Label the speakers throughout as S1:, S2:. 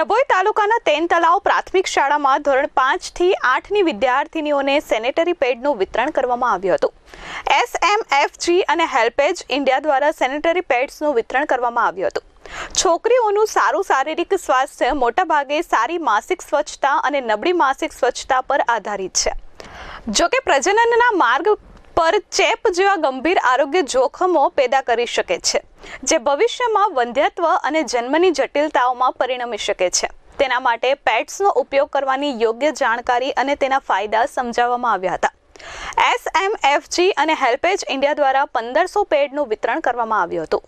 S1: ડભોઈ તાલુકાના તેન તલાવ પ્રાથમિક શાળામાં ધોરણ પાંચથી આઠની વિદ્યાર્થીનીઓને સેનેટરી પેડનું વિતરણ કરવામાં આવ્યું હતું. એસએમએફજી અને હેલ્પેજ ઇન્ડિયા દ્વારા સેનેટરી પેડ્સનું વિતરણ કરવામાં આવ્યું હતું. છોકરીઓનું સારું શારીરિક સ્વાસ્થ્ય મોટાભાગે સારી માસિક સ્વચ્છતા અને નબળી માસિક સ્વચ્છતા પર આધારિત છે. જોકે પ્રજનનના માર્ગ પર ચેપ જેવા ગંભીર આરોગ્ય જોખમો પેદા કરી શકે છે. જે ભવિષ્યમાં વંધ્યત્વ અને જન્મની જટિલતાઓમાં પરિણમી શકે છે. તેના માટે પેટ્સનો ઉપયોગ કરવાની યોગ્ય જાણકારી અને તેના ફાયદા સમજાવવામાં આવ્યા હતા. એસએમએફજી અને હેલ્પેજ ઇન્ડિયા દ્વારા પંદરસો પેડનું વિતરણ કરવામાં આવ્યું હતું.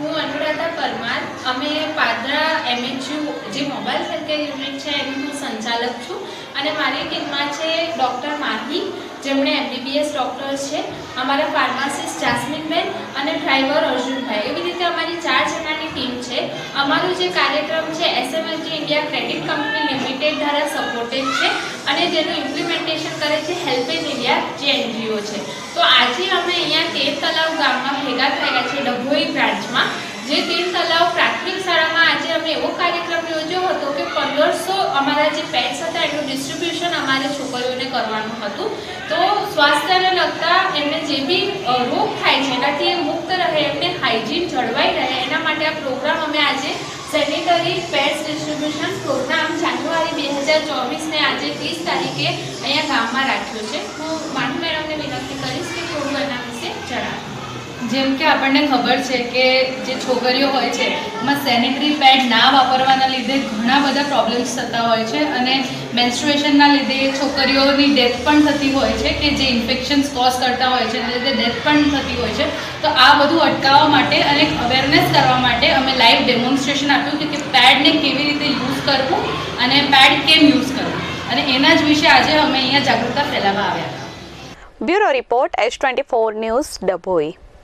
S2: હું અનુરાધા પરમાર, અમે પાદરા એમએચયુ જે મોબાઈલ હેલ્થકેર યુનિટ છે, એનું હું સંચાલક છું. અને મારી ટીમમાં છે ડૉક્ટર માહી જેમણે એમબીબીએસ ડૉક્ટર છે. અમારા ફાર્માસિસ્ટ જાસ્મીનબેન અને ડ્રાઈવર અર્જુનભાઈ. એવી રીતે અમારી ચાર જણાની ટીમ છે. અમારું જે કાર્યક્રમ છે SMLG India credit company limited દ્વારા સપોર્ટેડ છે અને જેનું ઇમ્પ્લિમેન્ટેશન કરે છે હેલ્પેજ ઇન્ડિયા જે એનજીઓ છે. તો આજે અમે અહીંયા તેર તલાવ ગામમાં ભેગા થયા છે ડભોઈ બ્રાન્ચમાં જે તેર તલાવ પ્રાથમિક શાળામાં આજે અમે એવો કાર્યક્રમ યોજ્યો હતો કે પંદરસો અમારા જે પેટ્સ હતા એનું ડિસ્ટ્રીબ્યુશન અમારે છોકરીઓને કરવાનું હતું. તો સ્વાસ્થ્યને લગતા એમને જે બી રોગ થાય છે, એનાથી એ મુક્ત રહે, એમને હાઇજીન જળવાઈ રહે, એના માટે આ પ્રોગ્રામ અમે આજે સેનિટરી પેડ્સ ડિસ્ટ્રીબ્યુશન પ્રોગ્રામ જાન્યુઆરી બે હજાર ચોવીસને આજે ત્રીસ તારીખે અહીંયા ગામમાં રાખ્યો છે. હું માનુ મેડમને વિનંતી કરીશ કે થોડું એના વિશે જણાવે
S3: જેમ કે આપણને ખબર છે કે જે છોકરીઓ હોય છે, એમાં સેનિટરી પેડ ના વાપરવાના લીધે ઘણા બધા પ્રોબ્લેમ્સ થતા હોય છે અને મેન્સ્ટ્રુએશનના લીધે છોકરીઓની ડેથ પણ થતી હોય છે કે જે ઇન્ફેક્શન્સ કોઝ કરતા હોય છે, એના લીધે ડેથ પણ થતી હોય છે. તો આ બધું અટકાવવા માટે અને અવેરનેસ કરવા માટે અમે લાઈવ ડેમોન્સ્ટ્રેશન આપ્યું કે- પેડને કેવી રીતે યુઝ કરવું અને પેડ કેમ યુઝ કરવું. અને એના જ વિશે આજે અમે અહીંયા જાગૃતતા ફેલાવવા આવ્યા.
S1: Bureau report S twenty four news Dabhoi.